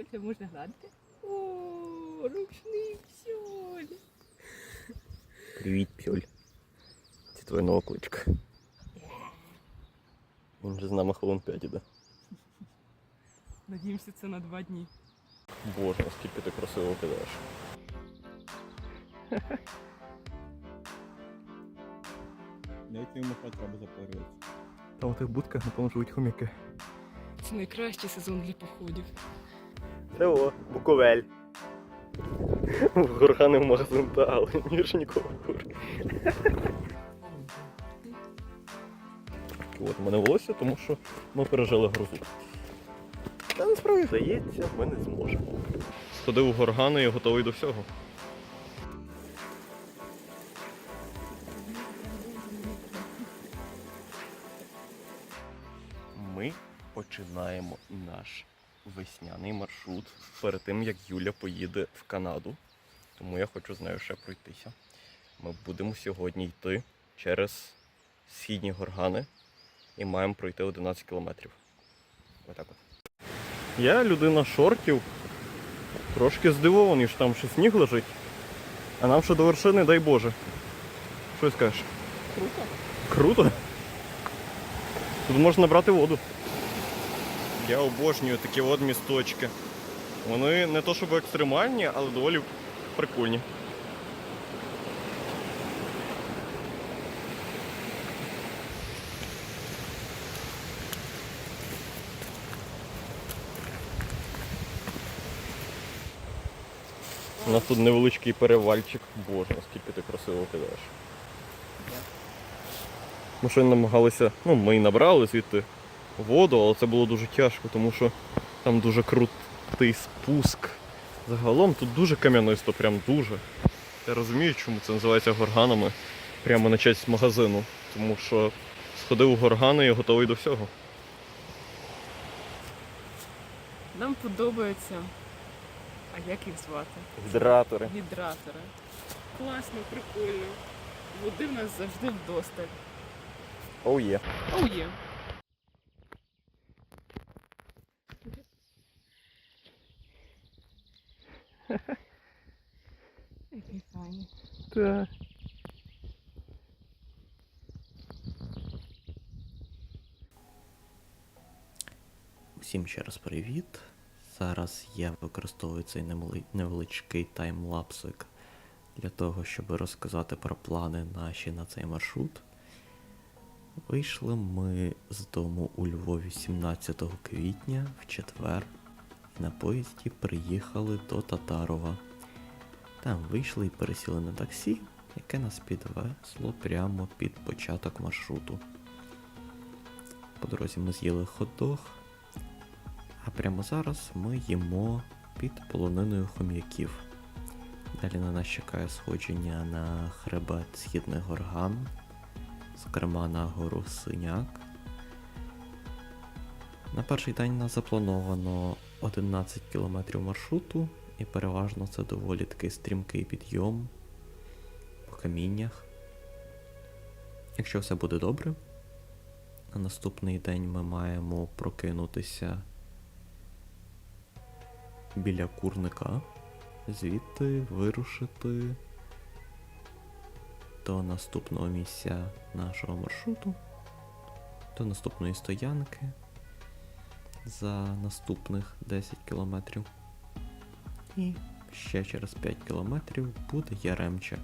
Що це можна гладити? О, ручний псьоль. Привіт, пьоль. Це твоя нова кличка. Він вже з нами хвилин 5 іде. Надіємося, це на два дні. Боже, наскільки ти красиво кидаєш. Навіть йому що треба запарювати. Там у тих будках, напевно, живуть хомяки. Це найкращий сезон для походів. Це о, Буковель. Горгани в магазин та але нікого кури. От у мене волосся, тому що ми пережили грозу. Та насправді здається, ми не зможемо. Сходив у горгани і готовий до всього. Ми починаємо наш весняний маршрут перед тим, як Юля поїде в Канаду. Тому я хочу з нею ще пройтися. Ми будемо сьогодні йти через східні горгани і маємо пройти 11 кілометрів. Отак от. Я людина шортів. Трошки здивований, що там ще сніг лежить. А нам ще до вершини, дай Боже. Що скажеш? Круто. Круто. Тут можна брати воду. Я обожнюю такі от місточки. Вони не то щоб екстремальні, але доволі прикольні. У нас тут невеличкий перевальчик. Боже, наскільки ти красиво кидаєш. Ми ще намагалися, ну ми і набрали звідти воду, але це було дуже тяжко, тому що там дуже крутий спуск. Загалом тут дуже кам'янисто, прям дуже. Я розумію, чому це називається горганами прямо на честь магазину. Тому що сходив у горгани і готовий до всього. Нам подобається. А як їх звати? Гідратори. Гідратори. Класно, прикольно. Води в нас завжди вдосталь. Оу є. Оу є. Який файний. Так. Усім ще раз привіт. Зараз я використовую цей невеличкий таймлапсик для того, щоб розказати про плани наші на цей маршрут. Вийшли ми з дому у Львові 17 квітня в четвер. На поїзді приїхали до Татарова. Там вийшли і пересіли на таксі, яке нас підвезло прямо під початок маршруту. По дорозі ми з'їли хот-дог, а прямо зараз ми їмо під полониною хом'яків. Далі на нас чекає сходження на хребет східних горган, зокрема на гору Синяк. На перший день нас заплановано 11 км маршруту, і переважно це доволі такий стрімкий підйом по каміннях. Якщо все буде добре, на наступний день ми маємо прокинутися біля курника, звідти вирушити до наступного місця нашого маршруту, до наступної стоянки за наступних 10 кілометрів. І ще через 5 кілометрів буде Яремче,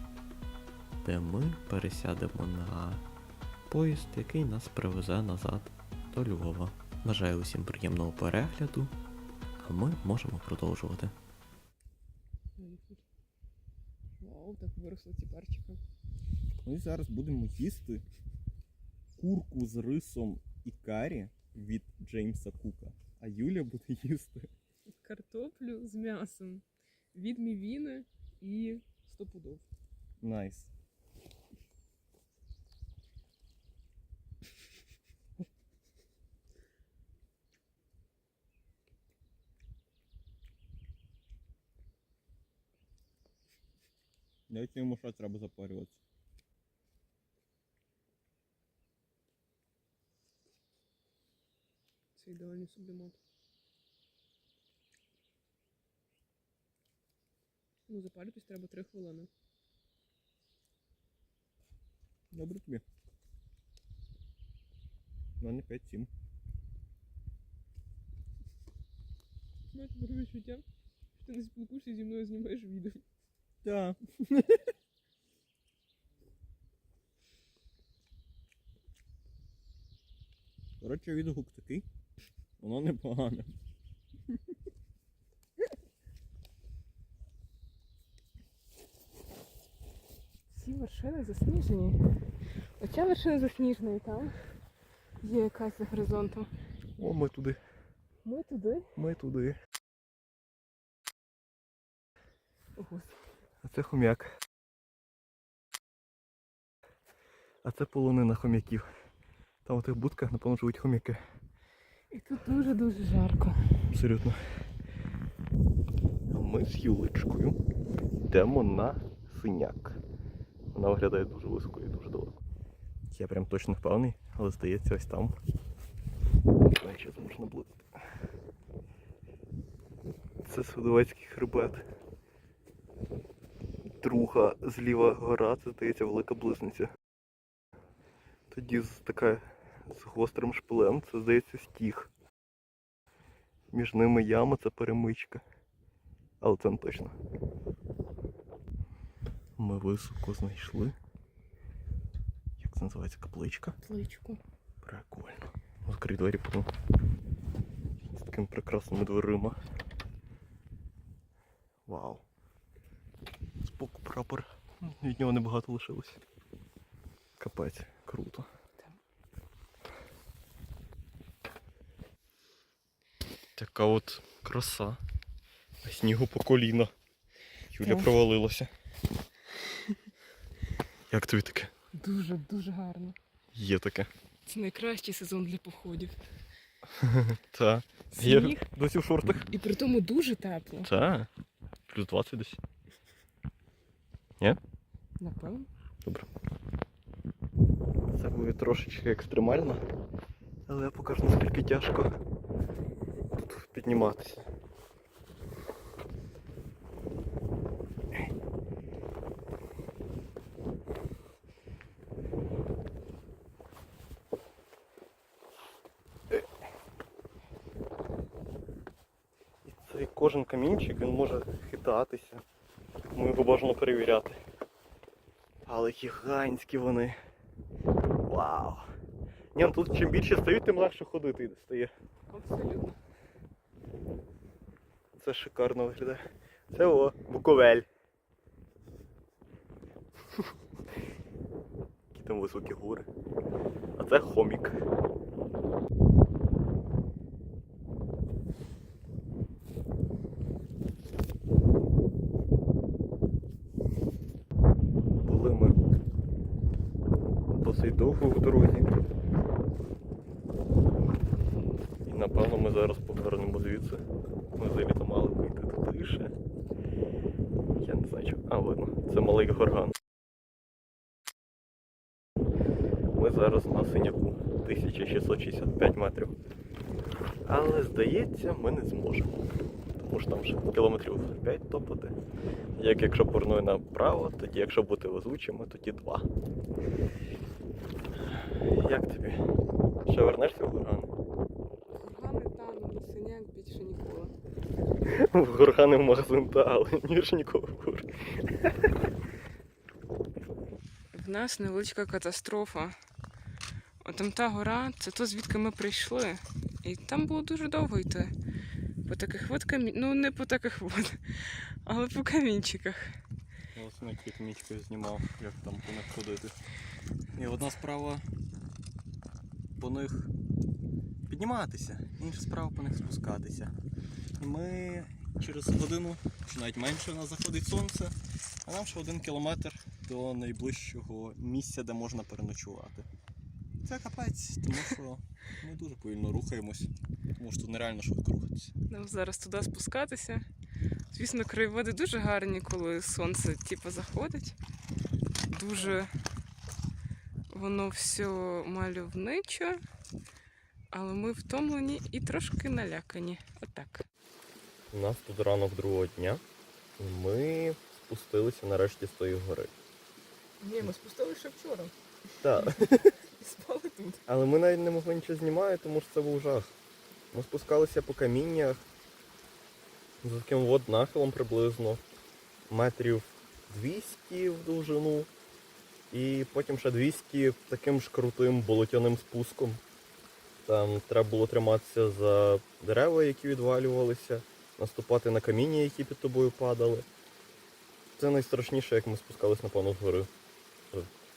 де ми пересядемо на поїзд, який нас привезе назад до Львова. Бажаю усім приємного перегляду, а ми можемо продовжувати. Вау, так виросли ці перчики. Ми зараз будемо їсти курку з рисом і карі від Джеймса Кука. А Юля буде їсти Картоплю з м'ясом. Від мівіни і стопудов. найс. Навіть йому що треба запарювати. Це ідеальний сублімат. Ну, запалюватись треба 3 хвилини. Добре тобі. У мене 5-7. Маєш таке відчуття, що ти не спілкуєшся зі мною, знімаєш відео. Так. Коротше, відгук такий. Воно непогане. Ці вершини засніжені. Оця вершина засніжена і там є якась за горизонтом. О, ми туди. Ми туди. Ми туди. А це хом'як. А це полонина хом'яків. Там у тих будках, напевно, живуть хом'яки. І тут дуже-дуже жарко. Абсолютно. А ми з Юлечкою йдемо на синяк. Вона виглядає дуже високо і дуже далеко. Я прям точно впевнений, але здається ось там. Це можна близити. Це Судовецький хребет. Друга зліва гора, це здається велика близниця. Тоді така з гострим шпилем, це здається стіг. Між ними яма це перемичка. Але це не точно. Ми високо знайшли. Як це називається капличка? Пличку. Прикольно. Відкрий двері потім. З такими прекрасними дверима. Вау. Збоку прапор. Від нього небагато лишилось. Капець, круто. Така от краса. А снігу по коліна. Юля Так. провалилася. Як тобі таке? Дуже-дуже гарно. Є таке. Це найкращий сезон для походів. Та. Сніг Я досі в шортах. і при тому дуже тепло. Та. Плюс 20 десь. Напевно. Добре. Це буде трошечки екстремально, але я покажу наскільки тяжко підніматися. І цей кожен камінчик він може хитатися. Тому його бажано перевіряти. Але гігантські вони. Вау. Ні, ну тут чим більше стають, тим легше ходити стає. Абсолютно. Це шикарно виглядає. Це о, Буковель. Які там високі гори. А це хомік. Були ми досить довго в дорозі. І напевно ми зараз повернемо звідси. Ми взагалі то мали вийти туди ще. Я не знаю чого. А, видно, малий горган. Ми зараз на синяку 1665 метрів. Але здається, ми не зможемо. Тому що там ще кілометрів 5 топати. Як якщо повернути направо, тоді якщо бути везучими, тоді 2. Як тобі? Ще вернешся в горган? Кургани тану, бо синяк більше ніколи. В горгани в магазин та, але ніж нікого в гори. В нас невеличка катастрофа. От там та гора, це то звідки ми прийшли. І там було дуже довго йти. По таких от камі... Ну не по таких от, але по камінчиках. Я ось на квітмічкою знімав, як там по них ходити. І одна справа по них підніматися, інша справа по них спускатися. І ми через годину, чи навіть менше, у нас заходить сонце, а нам ще один кілометр до найближчого місця, де можна переночувати. Це капець, тому що ми дуже повільно рухаємось, тому що тут нереально швидко рухатися. Нам зараз туди спускатися. Звісно, краєвиди дуже гарні, коли сонце типу, заходить. Дуже воно все мальовниче, але ми втомлені і трошки налякані. Отак. У нас тут ранок другого дня. І ми спустилися нарешті з тої гори. Ні, ми спустилися ще вчора Так. і спали тут. Але ми навіть не могли нічого знімати, тому що це був жах. Ми спускалися по каміннях з таким от нахилом приблизно метрів 200 в довжину. І потім ще 200 таким ж крутим болотяним спуском. Там треба було триматися за дерева, які відвалювалися, наступати на каміння, які під тобою падали. Це найстрашніше, як ми спускались, напевно, з гори.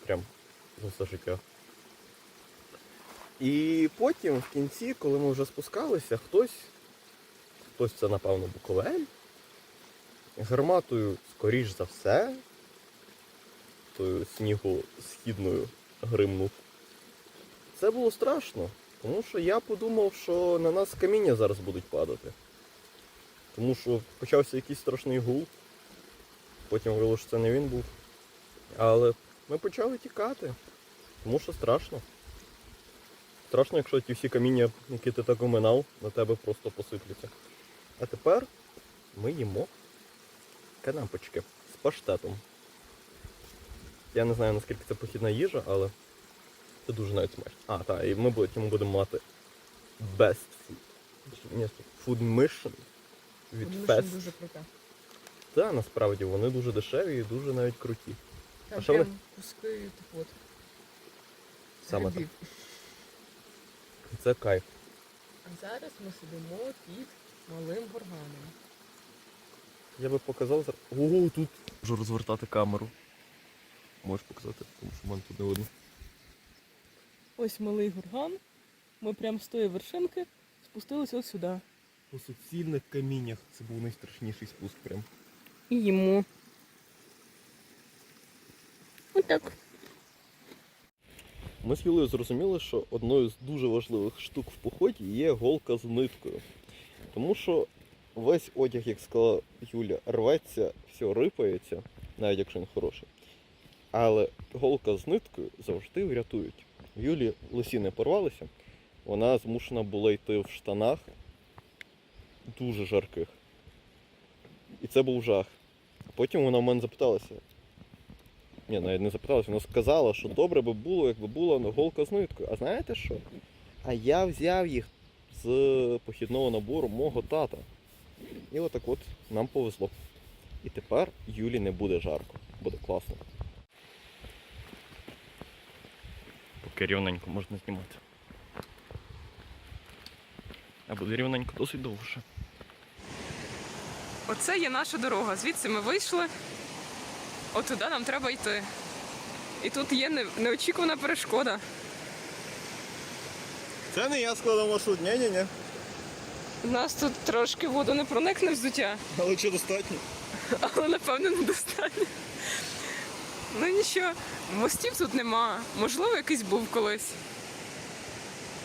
Прям за все життя. І потім, в кінці, коли ми вже спускалися, хтось, хтось це, напевно, Буковель, гарматою, скоріш за все, тою снігу східною гримнув. Це було страшно, тому що я подумав, що на нас каміння зараз будуть падати. Тому що почався якийсь страшний гул. Потім виявилося, що це не він був. Але ми почали тікати, тому що страшно. Страшно, якщо ті всі каміння, які ти так оминав, на тебе просто посипляться. А тепер ми їмо канапочки з паштетом. Я не знаю, наскільки це похідна їжа, але це дуже навіть смачно. А, так, і ми потім будемо мати Best Food. Ні, Food Mission від Fest. дуже крута. Так, насправді вони дуже дешеві і дуже навіть круті. Там А що вони- прям куски так от. Саме так. грибів. Це кайф. А зараз ми сидимо під малим горганом. Я би показав зараз. Ого, тут можу розвертати камеру. Можеш показати, тому що в мене тут не видно. Ось малий горган. Ми прямо з тої вершинки спустилися от сюди. По суцільних каміннях це був найстрашніший спуск прям. І їмо. Отак. Ми з Юлею зрозуміли, що одною з дуже важливих штук в поході є голка з ниткою. Тому що весь одяг, як сказала Юля, рветься, все рипається, навіть якщо він хороший. Але голка з ниткою завжди врятують. Юлі лисіни порвалися, вона змушена була йти в штанах дуже жарких. І це був жах. Потім вона в мене запиталася, ні, навіть не запиталася, вона сказала, що добре би було, якби була голка з ниткою. А знаєте що? А я взяв їх з похідного набору мого тата. І отак от нам повезло. І тепер Юлі не буде жарко. Буде класно. Поки рівненько можна знімати. А буде рівненько досить довше. Оце є наша дорога. Звідси ми вийшли. От туди нам треба йти. І тут є неочікувана перешкода. Це не я складав маршрут, ні-ні-ні. У нас тут трошки воду не проникне взуття, Але чи достатньо? але напевно недостатньо. Ну нічого, мостів тут нема. Можливо, якийсь був колись.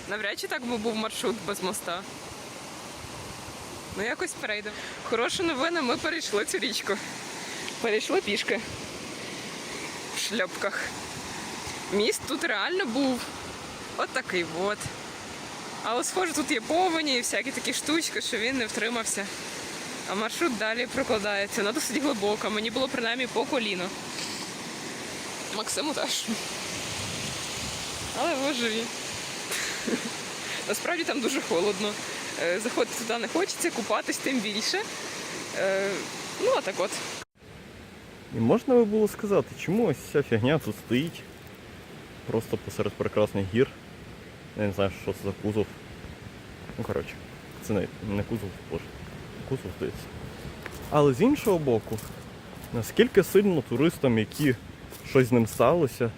Навряд чи так би був маршрут без моста. Ну якось перейдемо. Хороша новина, ми перейшли цю річку. Перейшли пішки. В шльопках. Міст тут реально був. От такий от. Але схоже, тут є повені і всякі такі штучки, що він не втримався. А маршрут далі прокладається. Вона досить глибока. Мені було принаймні по коліно. Максиму теж. Але ви живі. Насправді там дуже холодно. Е, Заходити туди не хочеться, купатись тим більше. Е, Ну, а так от. І можна би було сказати, чому ось ця фігня тут стоїть просто посеред прекрасних гір. Я не знаю, що це за кузов. Ну, коротше, це не, не кузов, боже. Кузов здається. Але з іншого боку, наскільки сильно туристам, які щось з ним сталося,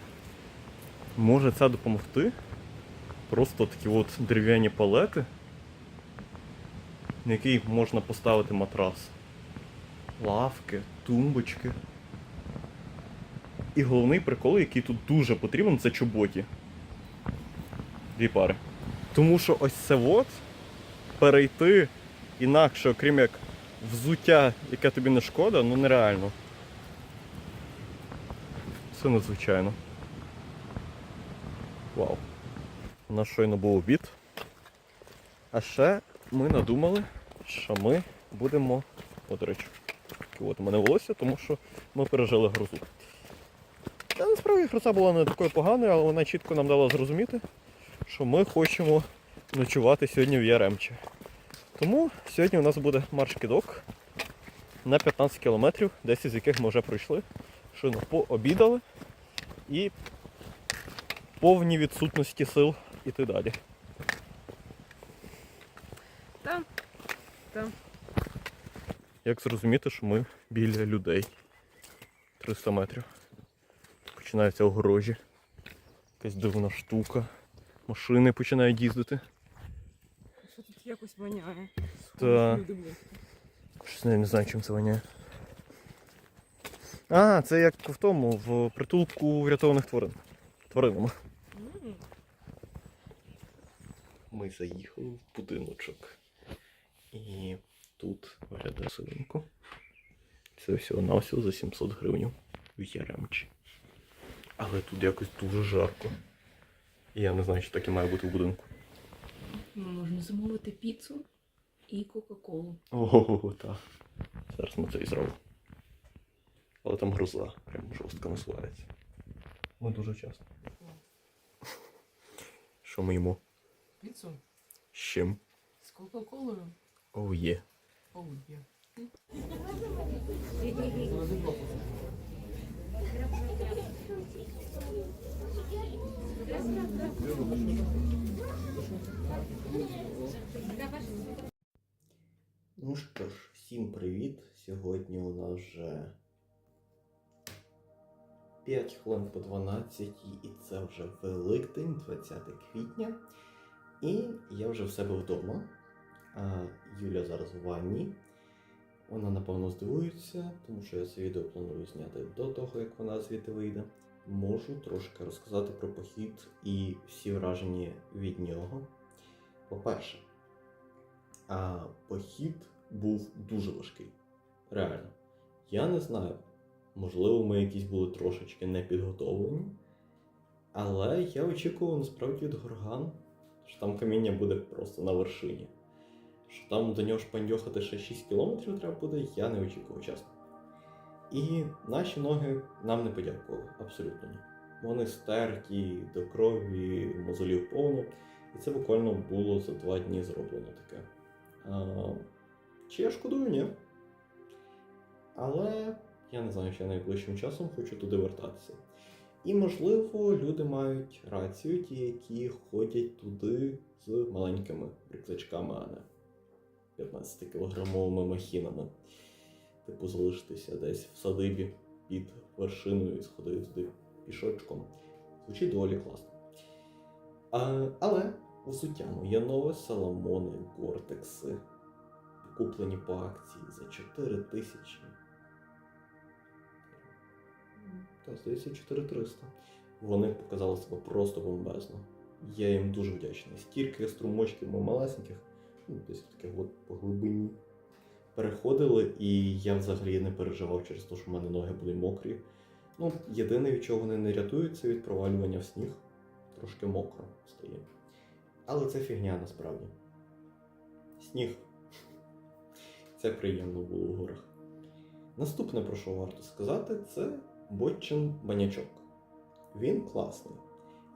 може це допомогти? Просто такі от дерев'яні палети, на які можна поставити матрас лавки, тумбочки. І головний прикол, який тут дуже потрібен, це чоботі. Дві пари. Тому що ось це от перейти інакше, окрім як взуття, яке тобі не шкода, ну нереально. Це надзвичайно. Вау. У нас щойно був обід. А ще ми надумали, що ми будемо. О, до речі. от у мене волосся, тому що ми пережили грозу. Та насправді гроза була не такою поганою, але вона чітко нам дала зрозуміти, що ми хочемо ночувати сьогодні в Яремчі. Тому сьогодні у нас буде марш-кидок на 15 кілометрів, 10 з яких ми вже пройшли, щойно пообідали і повні відсутності сил іти далі. Там. Там. Як зрозуміти, що ми біля людей. 300 метрів. Починаються огорожі. Якась дивна штука. Машини починають їздити. Що тут якось воняє? Та. Щось не знаю, чим це воняє. А, це як в тому, в притулку врятованих тварин. Тваринами. Ми заїхали в будиночок. І тут виглядає синенько. Це всього на всього за 700 гривень в Яремчі. Але тут якось дуже жарко. І я не знаю, чи таке має бути в будинку. Ну, Можна замовити піцу і Кока-Колу. Ого, так. Зараз ми це і зробимо. Але там гроза, прям жорстко насувається. Ми дуже часто. Що ми їмо? Піцу З чим? з Кока-Колою. Оу є. Оу, є. Ну що ж, всім привіт! Сьогодні у нас вже 5 хвилин по 12 і це вже Великдень, 20 квітня. І я вже в себе вдома. Юля зараз в ванні. Вона, напевно, здивується, тому що я це відео планую зняти до того, як вона звідти вийде. Можу трошки розказати про похід і всі враження від нього. По-перше, похід був дуже важкий. Реально. Я не знаю. Можливо, ми якісь були трошечки не підготовлені. Але я очікував насправді від горган, що там каміння буде просто на вершині. Що там до нього шпандьохати ще 6 кілометрів треба буде, я не очікував, чесно. І наші ноги нам не подякували, абсолютно ні. Вони стерті до крові, мозолів повно. І це буквально було за два дні зроблено таке. Чи я шкодую, ні. Але я не знаю, чи я найближчим часом хочу туди вертатися. І, можливо, люди мають рацію, ті, які ходять туди з маленькими рюкзачками, а не 15-кілограмовими махінами. Типу, залишитися десь в садибі під вершиною і сходити туди пішочком. Звучить доволі класно. А, але взуття моє нове Соломони Гортекси. Куплені по акції за 4 тисячі. Та, здається, 4300. Вони показали себе просто бомбезно. Я їм дуже вдячний. Стільки струмочків малесеньких, ну, десь таке от по глибині. Переходили, і я взагалі не переживав через те, що в мене ноги були мокрі. Ну, єдине, від чого вони не рятують, це від провалювання в сніг. Трошки мокро стає. Але це фігня насправді. Сніг. Це приємно було в горах. Наступне, про що варто сказати, це Ботчин банячок. Він класний.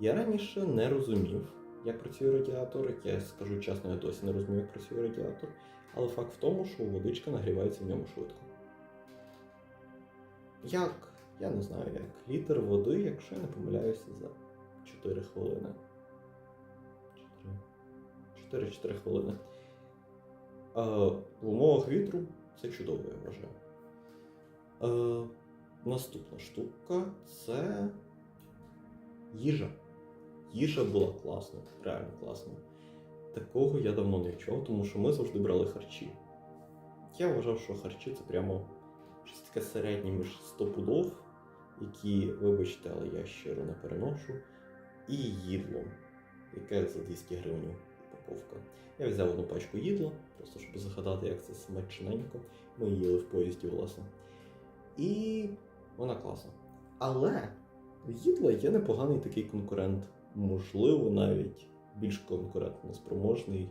Я раніше не розумів, як працює радіатор. Я скажу чесно, я досі не розумію, як працює радіатор. Але факт в тому, що водичка нагрівається в ньому швидко. Як? Я не знаю, як літр води, якщо я не помиляюся, за 4 хвилини. 4-4 хвилини. Е, в умовах вітру це чудово, я вважаю. Е, наступна штука це їжа. Їжа була класна, реально класна. Такого я давно не відчував, тому що ми завжди брали харчі. Я вважав, що харчі це прямо щось таке середнє між 100 пудов, які, вибачте, але я щиро не переношу, і їдлом, яке за 200 гривень упаковка. Я взяв одну пачку їдла, просто щоб згадати, як це смачненько. Ми їли в поїзді, власне. І вона класна. Але їдло є непоганий такий конкурент. Можливо, навіть більш конкурентно спроможний,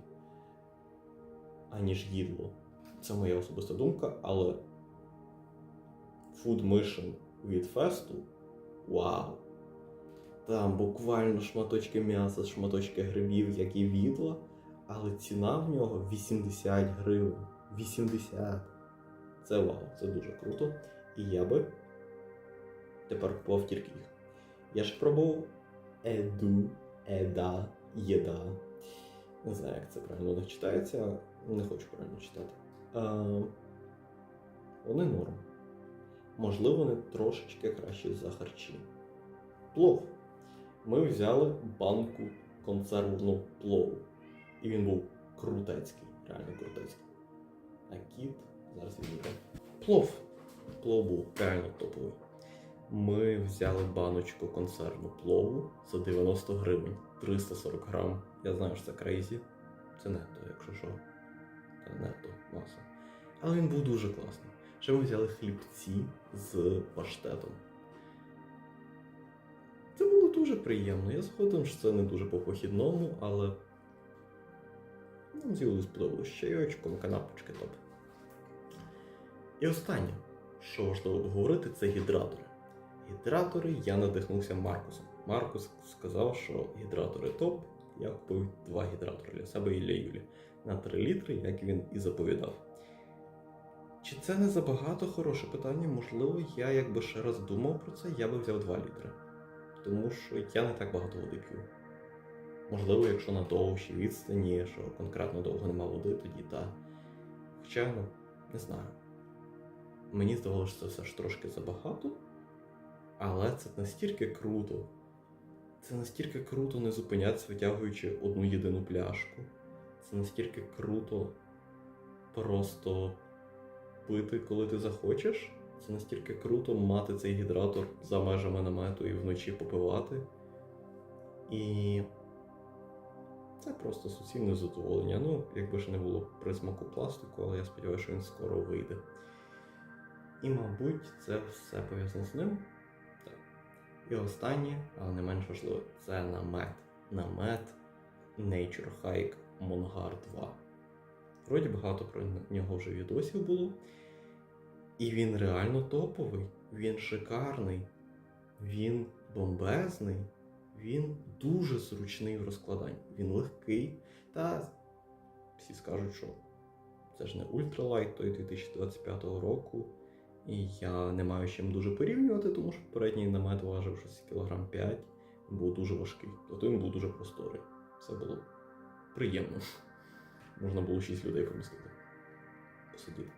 аніж їдло. Це моя особиста думка, але Food Mission від фесту. Вау! Там буквально шматочки м'яса, шматочки грибів, як і відла, але ціна в нього 80 гривень. 80. Це вау, це дуже круто. І я би тепер купував тільки їх. Я ж пробував еду, еда, єда. Не знаю, як це правильно читається, не хочу правильно читати. А, вони норм. Можливо, вони трошечки краще за харчі. Плов. Ми взяли банку консервного плову. І він був крутецький, реально крутецький. А кіт зараз відійде. Плов. Плов був реально топовий. Ми взяли баночку консервну плову за 90 гривень, 340 грам. Я знаю, що це крейзі. Це нетто, якщо що. Це нетто маса. Але він був дуже класний. Ще ми взяли хлібці з паштетом. Це було дуже приємно. Я згоден, що це не дуже по-похідному, але нам з'їли сподобалось з чайочком, канапочки топ. І останнє, що важливо обговорити, це гідратори. Гідратори я надихнувся Маркусом. Маркус сказав, що гідратори топ. Я купив два гідратори для себе і для Юлі на 3 літри, як він і заповідав. Чи це не забагато хороше питання? Можливо, я якби ще раз думав про це, я би взяв 2 літри. Тому що я не так багато води п'ю. Можливо, якщо на довшій відстані, що конкретно довго нема води, тоді так. Хоча, ну, не знаю. Мені здавалося, що це все ж трошки забагато, але це настільки круто. Це настільки круто не зупинятися, витягуючи одну єдину пляшку. Це настільки круто просто пити, коли ти захочеш. Це настільки круто мати цей гідратор за межами намету і вночі попивати. І це просто суцільне задоволення. Ну, якби ж не було присмаку пластику, але я сподіваюся, що він скоро вийде. І, мабуть, це все пов'язано з ним. Так. І останнє, але не менш важливо, це намет. Намет Nature Hike Mongar 2. Вроді багато про нього вже відосів було. І він реально топовий, він шикарний, він бомбезний, він дуже зручний в розкладанні. Він легкий. Та всі скажуть, що це ж не ультралайт той 2025 року. І я не маю чим дуже порівнювати, тому що попередній намет важив щось кілограм 5, був дуже важкий. Тобто він був дуже просторий. Все було приємно. Можна було 6 людей помістити. Посидіти.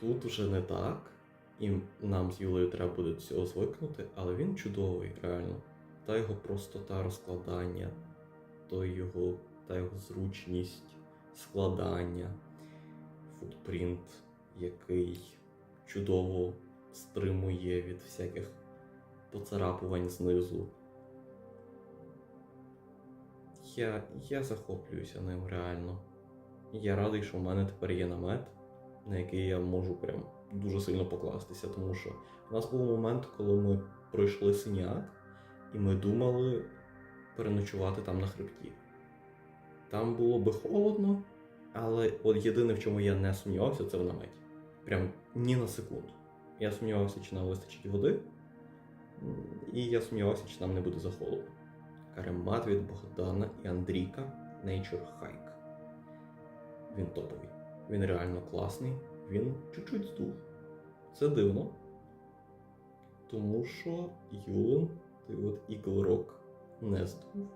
Тут вже не так, і нам з Юлею треба буде цього звикнути, але він чудовий, реально. Та його простота розкладання, то його, та його зручність складання, футпринт, який чудово стримує від всяких поцарапувань знизу. Я, я захоплююся ним реально. Я радий, що в мене тепер є намет, на який я можу прям дуже сильно покластися, тому що у нас був момент, коли ми пройшли синяк, і ми думали переночувати там на хребті. Там було би холодно, але от єдине, в чому я не сумнівався, це в наметі. Прям ні на секунду. Я сумнівався, чи нам вистачить води, і я сумнівався, чи нам не буде за холодно. Каремат від Богдана і Андрійка Nature Hike. Він топовий. Він реально класний. Він чуть-чуть здув. Це дивно. Тому що Юлен, той от Eagle Rock, не здув.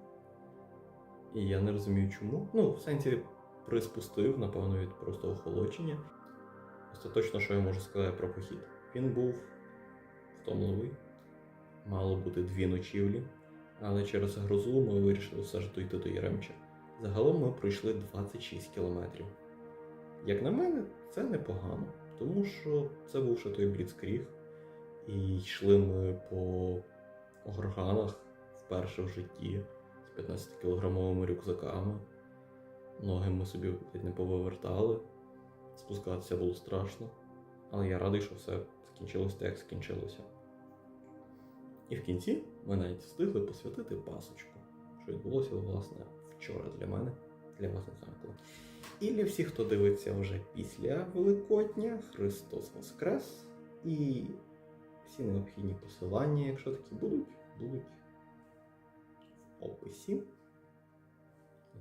І я не розумію чому. Ну, в сенсі приспустив, напевно, від просто охолодження. Остаточно, що я можу сказати про похід. Він був втомливий. Мало бути дві ночівлі. Але через грозу ми вирішили все ж дійти до Яремча. Загалом ми пройшли 26 кілометрів. Як на мене, це непогано, тому що це був ще той бліцкріг, і йшли ми по горганах вперше в житті з 15-кілограмовими рюкзаками. Ноги ми собі не повивертали, спускатися було страшно, але я радий, що все скінчилося так, як скінчилося. І в кінці ми навіть встигли посвятити пасочку, що відбулося, власне, вчора для мене, для вас не знаю коли. І для всіх, хто дивиться вже після Великодня, Христос Воскрес! І всі необхідні посилання, якщо такі будуть, будуть в описі.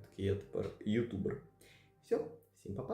Такий я тепер ютубер. Все, всім па-па.